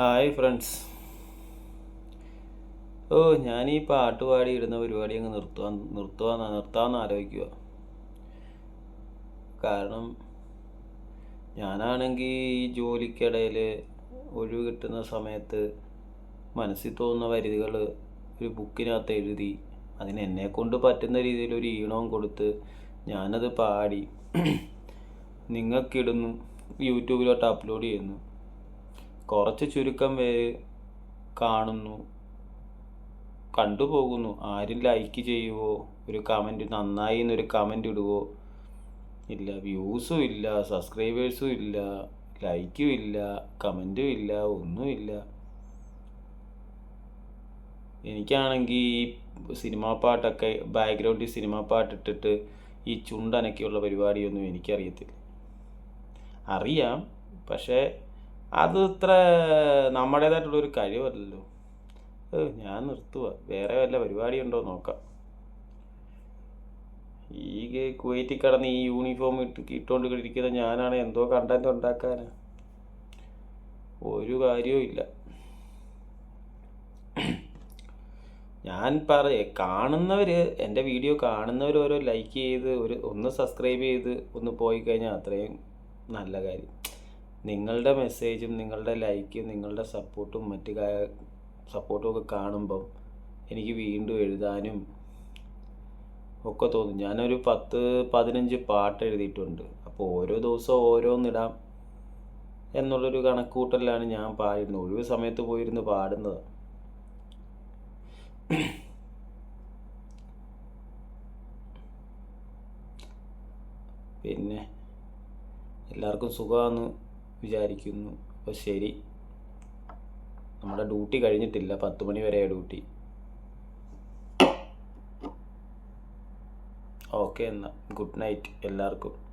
Hi friends ഓ ഞാൻ ഈ പാട്ട് പാടി ഇടുന്ന പരിപാടി അങ്ങ് നിർത്തുവാൻ നിർത്തുവാൻ നിർത്താമെന്ന് ആലോചിക്കുക കാരണം ഞാനാണെങ്കിൽ ഈ ജോലിക്കിടയിൽ ഒഴിവ് കിട്ടുന്ന സമയത്ത് മനസ്സിൽ തോന്നുന്ന വരുതികൾ ഒരു ബുക്കിനകത്ത് എഴുതി അതിന് എന്നെ കൊണ്ട് പറ്റുന്ന രീതിയിൽ ഒരു ഈണവും കൊടുത്ത് ഞാനത് പാടി നിങ്ങൾക്കിടുന്നു യൂട്യൂബിലോട്ട് അപ്ലോഡ് ചെയ്യുന്നു. കുറച്ച് ചുരുക്കം പേര് കാണുന്നു. കണ്ടുപോകുന്നു ആരും ലൈക്ക് ചെയ്യുവോ? ഒരു കമന്റ് നന്നായി എന്നൊരു കമന്റ് ഇടുവോ? ഇല്ല. വ്യൂസും ഇല്ല. സബ്സ്ക്രൈബേഴ്സും ഇല്ല. ലൈക്കും ഇല്ല. കമന്റും ഇല്ല. ഒന്നുമില്ല എനിക്കാണെങ്കിൽ ഈ സിനിമാ പാട്ടൊക്കെ ബാക്ക്ഗ്രൗണ്ടിൽ സിനിമാ പാട്ടിട്ടിട്ട് ഈ ചുണ്ടനക്കിയുള്ള പരിപാടിയൊന്നും എനിക്കറിയത്തില്ല. അറിയാം. പക്ഷേ അത് ഇത്ര നമ്മുടേതായിട്ടുള്ളൊരു കഴിവല്ലല്ലോ. ഞാൻ നിർത്തുക വേറെ വല്ല പരിപാടി ഉണ്ടോ നോക്കാം. ഈ കുവൈറ്റിൽ കിടന്ന് ഈ യൂണിഫോം ഇട്ട് ഇട്ടുകൊണ്ട് ഇരിക്കുന്ന ഞാനാണ് എന്തോ കണ്ടന്റ് ഉണ്ടാക്കാൻ ഒരു കാര്യവും ഇല്ല. ഞാൻ പറയേ കാണുന്നവർ എന്റെ വീഡിയോ കാണുന്നവർ ഓരോ ലൈക്ക് ചെയ്ത് ഒരു ഒന്ന് സബ്സ്ക്രൈബ് ചെയ്ത് ഒന്ന് പോയി കഴിഞ്ഞാൽ അത്രയും നല്ല കാര്യം. നിങ്ങളുടെ മെസ്സേജും നിങ്ങളുടെ ലൈക്കും നിങ്ങളുടെ സപ്പോർട്ടും മറ്റു സപ്പോർട്ടും ഒക്കെ കാണുമ്പം എനിക്ക് വീണ്ടും എഴുതാനും ഒക്കെ തോന്നും. ഞാനൊരു പത്ത് പതിനഞ്ച് പാട്ട് എഴുതിയിട്ടുണ്ട്. അപ്പോൾ ഓരോ ദിവസവും ഓരോന്നിടാം എന്നുള്ളൊരു കണക്കൂട്ടലാണ് ഞാൻ പാടുന്നത് ഒഴിവ് സമയത്ത് പോയിരുന്ന് പാടുന്നത്. പിന്നെ എല്ലാവർക്കും സുഖമാണെന്ന് വിചാരിക്കുന്നു. അപ്പോൾ ശരി. നമ്മുടെ ഡ്യൂട്ടി കഴിഞ്ഞിട്ടില്ല. പത്ത് മണി വരെയാണ് ഡ്യൂട്ടി. ഓക്കെ എന്നാൽ ഗുഡ് നൈറ്റ് എല്ലാവർക്കും.